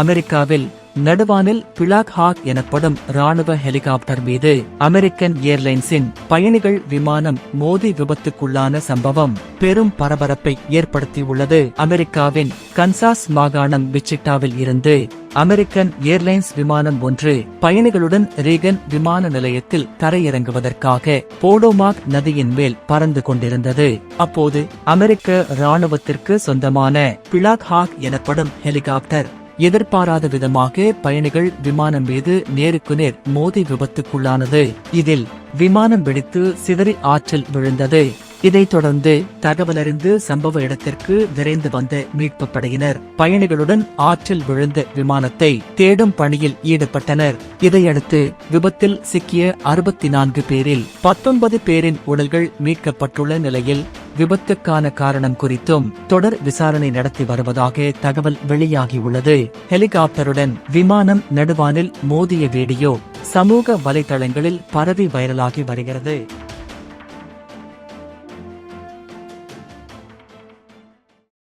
அமெரிக்காவில் நடுவானில் Black Hawk எனப்படும் ராணுவ ஹெலிகாப்டர் மீது அமெரிக்கன் ஏர்லைன்ஸின் பயணிகள் விமானம் மோதி விபத்துக்குள்ளான சம்பவம் பெரும் பரபரப்பை ஏற்படுத்தியுள்ளது. அமெரிக்காவின் கன்சாஸ் மாகாணம் விச்சிட்டாவில் இருந்து அமெரிக்கன் ஏர்லைன்ஸ் விமானம் ஒன்று பயணிகளுடன் ரீகன் விமான நிலையத்தில் தரையிறங்குவதற்காக போடோமாக் நதியின் மேல் பறந்து கொண்டிருந்தது. அப்போது அமெரிக்க ராணுவத்திற்கு சொந்தமான பிளாக் ஹாக் எனப்படும் ஹெலிகாப்டர் எதிர்பாராத விதமாக பயணிகள் விமானம் மீது நேருக்கு நேர் மோதி விபத்துக்குள்ளானது. இதில் விமானம் வெடித்து சிதறி ஆற்றில் விழுந்தது. இதைத் தொடர்ந்து தகவலறிந்து சம்பவ இடத்திற்கு விரைந்து வந்த மீட்பு படையினர் பயணிகளுடன் ஆற்றில் விழுந்த விமானத்தை தேடும் பணியில் ஈடுபட்டனர். இதையடுத்து விபத்தில் சிக்கிய அறுபத்தி நான்கு பேரில் பத்தொன்பது பேரின் உடல்கள் மீட்கப்பட்டுள்ள நிலையில் விபத்துக்கான காரணம் குறித்தும் தொடர் விசாரணை நடத்தி வருவதாக தகவல் வெளியாகியுள்ளது. ஹெலிகாப்டருடன் விமானம் நடுவானில் மோதிய வீடியோ சமூக வலைதளங்களில் பரவி வைரலாகி வருகிறது.